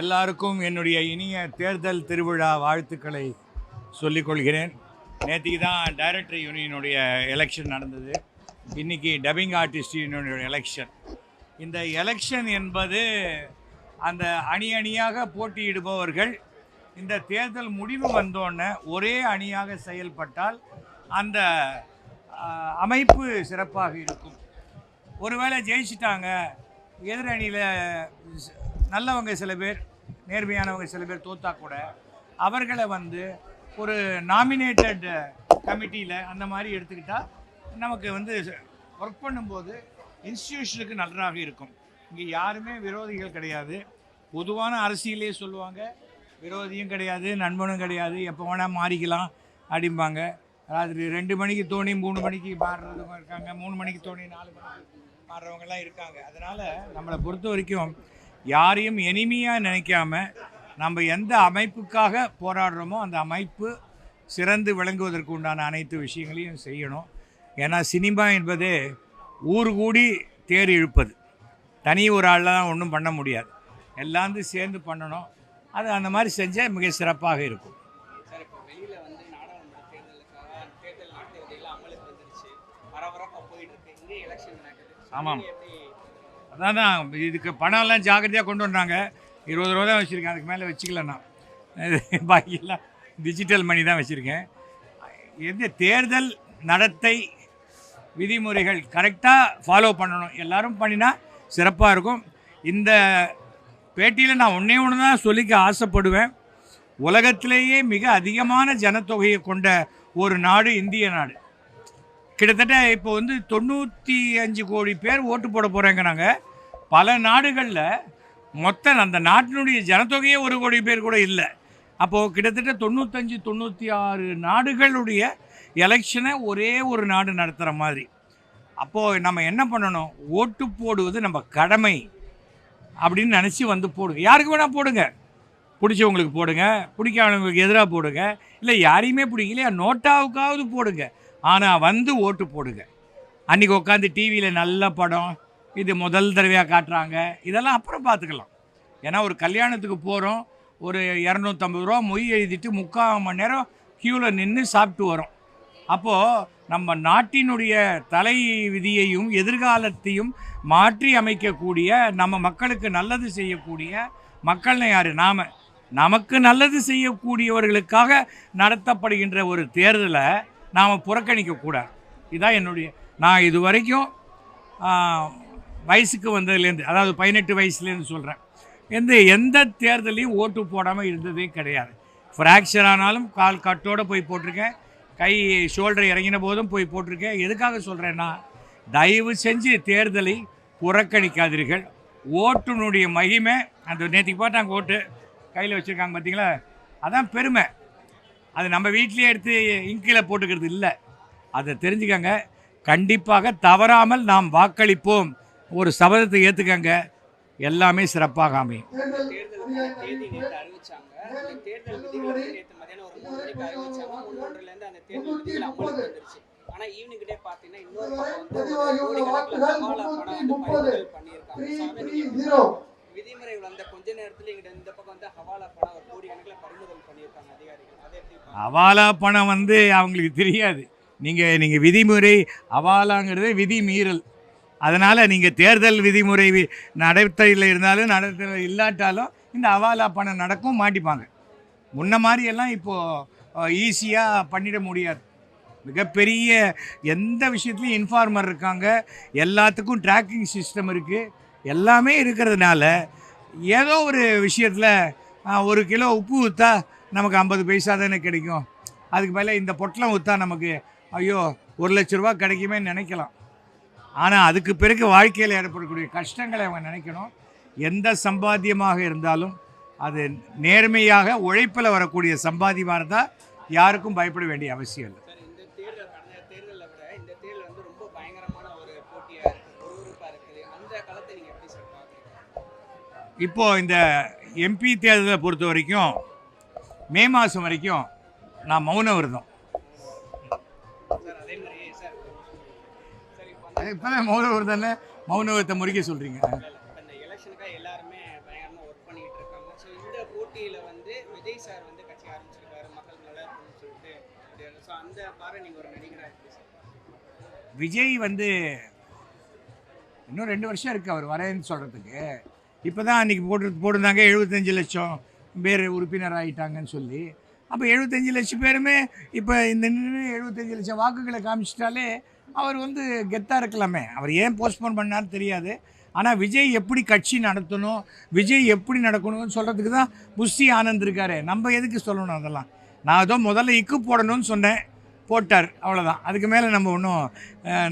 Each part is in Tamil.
எல்லாருக்கும் என்னுடைய இனிய தேர்தல் திருவிழா வாழ்த்துக்களை சொல்லிக்கொள்கிறேன். நேற்றுக்கு தான் டைரக்டர் யூனியனுடைய எலெக்ஷன் நடந்தது. இன்னைக்கு டப்பிங் ஆர்டிஸ்ட் யூனியனுடைய எலெக்ஷன் இந்த எலெக்ஷன் என்பது அந்த அணி அணியாக போட்டியிடுபவர்கள் இந்த தேர்தல் முடிவு வந்தோடனே ஒரே அணியாக செயல்பட்டால் அந்த அமைப்பு சிறப்பாக இருக்கும். ஒருவேளை ஜெயிச்சிட்டாங்க எதிரணியில் நல்லவங்க சில பேர் நேர்மையானவங்க சில பேர் தோத்தா கூட அவர்களை வந்து ஒரு நாமினேட்டட் கமிட்டியில் அந்த மாதிரி எடுத்துக்கிட்டால் நமக்கு வந்து ஒர்க் பண்ணும்போது இன்ஸ்டிடியூஷனுக்கு நன்றாக இருக்கும். இங்கே யாருமே விரோதிகள் கிடையாது. பொதுவான அரசியலே சொல்லுவாங்க விரோதியும் கிடையாது நண்பனும் கிடையாது எப்போ வேணால் மாறிக்கலாம் அப்படிம்பாங்க. ராத்திரி ரெண்டு மணிக்கு தோணி மூணு மணிக்கு மாறுறவங்க இருக்காங்க மூணு மணிக்கு தோணி நாலு மணிக்கு மாறுறவங்கலாம் இருக்காங்க. அதனால் நம்மளை பொறுத்த வரைக்கும் யாரையும் எளிமையாக நினைக்காம நம்ம எந்த அமைப்புக்காக போராடுறோமோ அந்த அமைப்பு சிறந்து விளங்குவதற்கு உண்டான அனைத்து விஷயங்களையும் செய்யணும். ஏன்னா சினிமா என்பது ஊர் கூடி தேர் இழுப்பது. தனி ஒரு ஆள்லாம் ஒன்றும் பண்ண முடியாது. எல்லாம் சேர்ந்து பண்ணணும். அது அந்த மாதிரி செஞ்சால் மிக சிறப்பாக இருக்கும். ஆமாம். அதான் தான். இதுக்கு பணம்லாம் ஜாக்கிரதையாக கொண்டு வந்தாங்க. இருபது ரூபா தான் வச்சுருக்கேன். அதுக்கு மேலே வச்சுக்கல நான் பாக்கியெல்லாம் டிஜிட்டல் மணி தான் வச்சுருக்கேன். எந்த தேர்தல் நடத்தை விதிமுறைகள் கரெக்டாக ஃபாலோ பண்ணணும். எல்லோரும் பண்ணினா சிறப்பாக இருக்கும். இந்த பேட்டியில் நான் ஒன்றே ஒன்று தான் சொல்லிக்க ஆசைப்படுவேன். உலகத்திலேயே மிக அதிகமான ஜனத்தொகையை கொண்ட ஒரு நாடு இந்திய நாடு. கிட்டத்தட்ட இப்போ வந்து தொண்ணூற்றி அஞ்சு கோடி பேர் ஓட்டு போட போகிறாங்கிறாங்க பல நாடுகளில் மொத்த அந்த நாட்டினுடைய ஜனத்தொகையே ஒரு கோடி பேர் கூட இல்லை. அப்போது கிட்டத்தட்ட தொண்ணூத்தஞ்சு தொண்ணூற்றி ஆறு நாடுகளுடைய எலெக்ஷனை ஒரே ஒரு நாடு நடத்துகிற மாதிரி. அப்போது நம்ம என்ன பண்ணணும்? ஓட்டு போடுவது நம்ம கடமை அப்படின்னு நினச்சி வந்து போடுங்க. யாருக்கு வேணால் போடுங்க. பிடிச்சவங்களுக்கு போடுங்க. பிடிக்காதவங்களுக்கு எதிராக போடுங்க. இல்லை யாரையுமே பிடிக்கலையா? நோட்டாவுக்காவது போடுங்க. ஆனால் வந்து ஓட்டு போடுங்க. அன்றைக்கி உட்காந்து டிவியில் நல்ல படம் இது முதல் தடவையாக காட்டுறாங்க. இதெல்லாம் அப்புறம் பார்த்துக்கலாம் ஏன்னா ஒரு கல்யாணத்துக்கு போகிறோம் ஒரு இரநூத்தம்பது ரூபா மொய் எழுதிட்டு முக்கால் மணி நேரம் க்யூவில் நின்று சாப்பிட்டு வரோம். அப்போது நம்ம நாட்டினுடைய தலை விதியையும் எதிர்காலத்தையும் மாற்றி அமைக்கக்கூடிய நம்ம மக்களுக்கு நல்லது செய்யக்கூடிய மக்கள்னு யார்? நாம். நமக்கு நல்லது செய்யக்கூடியவர்களுக்காக நடத்தப்படுகின்ற ஒரு தேர்தலை நாம் புறக்கணிக்கக்கூடாது. இதான் என்னுடைய நான் இது வரைக்கும் வயசுக்கு வந்ததுலேருந்து அதாவது பதினெட்டு வயசுலேருந்து சொல்கிறேன் எந்த எந்த தேர்தலையும் ஓட்டு போடாமல் இருந்ததே கிடையாது. ஃப்ராக்சர் ஆனாலும் கால் கட்டோடு போய் போட்டிருக்கேன். கை ஷோல்டர் இறங்கின போதும் போய் போட்டிருக்கேன். எதுக்காக சொல்கிறேன்னா தயவு செஞ்சு தேர்தலை புறக்கணிக்காதீர்கள். ஓட்டுனுடைய மகிமை அந்த நேற்றுக்கு போட்டாங்க ஓட்டு கையில் வச்சுருக்காங்க பார்த்தீங்களா அதான் பெருமை. அது நம்ம வீட்டிலேயே எடுத்து இங்கில் போட்டுக்கிறது இல்லை அதை தெரிஞ்சுக்கங்க கண்டிப்பாக தவறாமல் நாம் வாக்களிப்போம் ஒரு சபதத்தை ஏற்றுக்கங்க எல்லாமே சிறப்பாக அமையும் தேர்தலுக்கான விதிமுறை வந்த கொஞ்ச நேரத்துல இந்த பக்கம் வந்து ஹவாலா பணம் ஒரு கோடி கணக்கில் பறிமுதல் பண்ணியிருக்காங்க அதிகாரிகள். அதை எப்படி பாக்குறீங்க? பணம் வந்து அவங்களுக்கு தெரியாது. நீங்கள் நீங்கள் விதிமுறை ஹவாலாங்கிறது விதி மீறல். அதனால் நீங்கள் தேர்தல் விதிமுறை நடத்தையில் இருந்தாலும் நடத்தையில் இல்லாட்டாலும் இந்த அவாலா பணம் நடக்கும் மாட்டிப்பாங்க. முன்ன மாதிரியெல்லாம் இப்போது ஈஸியாக பண்ணிட முடியாது. மிகப்பெரிய எந்த விஷயத்துலையும் இன்ஃபார்மர் இருக்காங்க. எல்லாத்துக்கும் ட்ராக்கிங் சிஸ்டம் இருக்குது எல்லாமே இருக்கிறதுனால ஏதோ ஒரு விஷயத்தில் ஒரு கிலோ உப்பு ஊற்றா நமக்கு ஐம்பது பைசா தானே கிடைக்கும். அதுக்கு மேலே இந்த பொட்டலம் ஊற்றா நமக்கு ஐயோ ஒரு லட்ச ரூபா கிடைக்குமே நினைக்கலாம். ஆனால் அதுக்கு பிறகு வாழ்க்கையில் ஏற்படக்கூடிய கஷ்டங்களை அவங்க நினைக்கணும். எந்த சம்பாத்தியமாக இருந்தாலும் அது நேர்மையாக உழைப்பில் வரக்கூடிய சம்பாத்தியமாக இருந்தால் யாருக்கும் பயப்பட வேண்டிய அவசியம் இல்லை. இப்போது இந்த எம்பி தேர்தலை பொறுத்த வரைக்கும் மே மாதம் வரைக்கும் நான் மௌன விரதம். சார் அதே மாதிரி சார் சார் இப்போ தான் மௌன விரதம்னு மௌன விரதத்தை முறிக்க சொல்கிறீங்க விஜய் வந்து இன்னும் ரெண்டு வருஷம் இருக்குது அவர் வரேன்னு சொல்கிறதுக்கு இப்போ தான் அன்றைக்கி போட்டு போட்டிருந்தாங்க எழுபத்தஞ்சு லட்சம் பேர் உறுப்பினர் ஆகிட்டாங்கன்னு சொல்லி. அப்போ எழுபத்தஞ்சு லட்சம் பேருமே இப்போ இந்த நின்று எழுபத்தஞ்சு லட்சம் வாக்குகளை காமிச்சிட்டாலே அவர் வந்து கெத்தாக இருக்கலாமே. அவர் ஏன் போஸ்ட்போன் பண்ணான்னு தெரியாது. ஆனால் விஜய் எப்படி கட்சி நடத்தணும் விஜய் எப்படி நடக்கணும்னு சொல்கிறதுக்கு தான் புஷ்டி ஆனந்த் இருக்காரு. நம்ம எதுக்கு சொல்லணும் அதெல்லாம்? நான் ஏதோ முதல்ல இக்கு போடணும்னு சொன்னேன். போட்டார். அவ்வளோதான் அதுக்கு மேலே நம்ம ஒன்றும்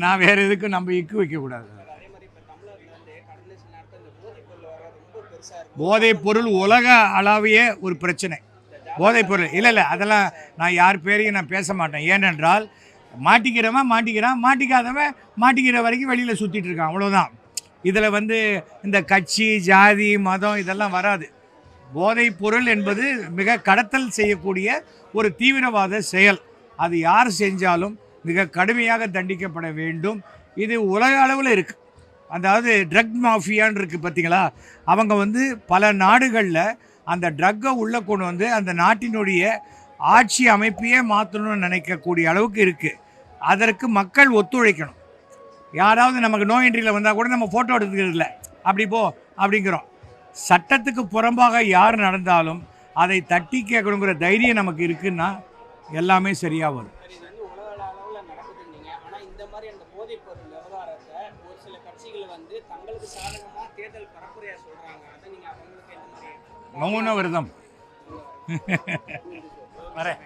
நான் வேறு எதுக்கும் நம்ம இக்கு வைக்கக்கூடாது அதே மாதிரி இப்போ தமிழர்ல வந்து கடந்த சில நாட்கள் இந்த போதைப் பொருள் வர ரொம்ப பெருசா இருக்கு போதைப் பொருள் உலக அளவிய ஒரு பிரச்சனை. போதைப் பொருள் இல்லை இல்லை அதெல்லாம் நான் யார் பேரையும் நான் பேச மாட்டேன். ஏனென்றால் மாட்டிக்கிறவன் மாட்டிக்கிறான் மாட்டிக்காதவன் மாட்டிக்கிற வரைக்கும் வெளியில் சுற்றிட்டு இருக்கான். அவ்வளோதான் இதில் வந்து இந்த கட்சி ஜாதி மதம் இதெல்லாம் வராது. போதைப் பொருள் என்பது மிக கடத்தல் செய்யக்கூடிய ஒரு தீவிரவாத செயல். அது யார் செஞ்சாலும் மிக கடுமையாக தண்டிக்கப்பட வேண்டும். இது உலக அளவில் இருக்குது அதாவது ட்ரக் மாஃபியான்னு இருக்குது பார்த்தீங்களா? அவங்க வந்து பல நாடுகளில் அந்த ட்ரக்கை உள்ளே கொண்டு வந்து அந்த நாட்டினுடைய ஆட்சி அமைப்பையே மாற்றணும்னு நினைக்கக்கூடிய அளவுக்கு இருக்குது அதற்கு மக்கள் ஒத்துழைக்கணும். யாராவது நமக்கு நோய் என்ட்ரியில் வந்தால் கூட நம்ம ஃபோட்டோ எடுத்துக்கிறது இல்லை. அப்படி போ அப்படிங்கிறோம். சட்டத்துக்கு புறம்பாக யார் நடந்தாலும் அதை தட்டி கேட்கணுங்கிற தைரியம் நமக்கு இருக்குன்னா எல்லாமே சரியாக வரும் சரி இது வந்து உலக அளவுல நடக்குதுன்னீங்க ஆனா இந்த மாதிரி அந்த போதைப் பொருள் விவகாரத்தை ஒரு சில கட்சிகள் வந்து தங்களுக்கு சாதகமா தேர்தல் பரப்புரையா சொல்றாங்க அதை நீங்க அவங்களுக்கு எந்த மாதிரி மௌன விரதம் வரேன்.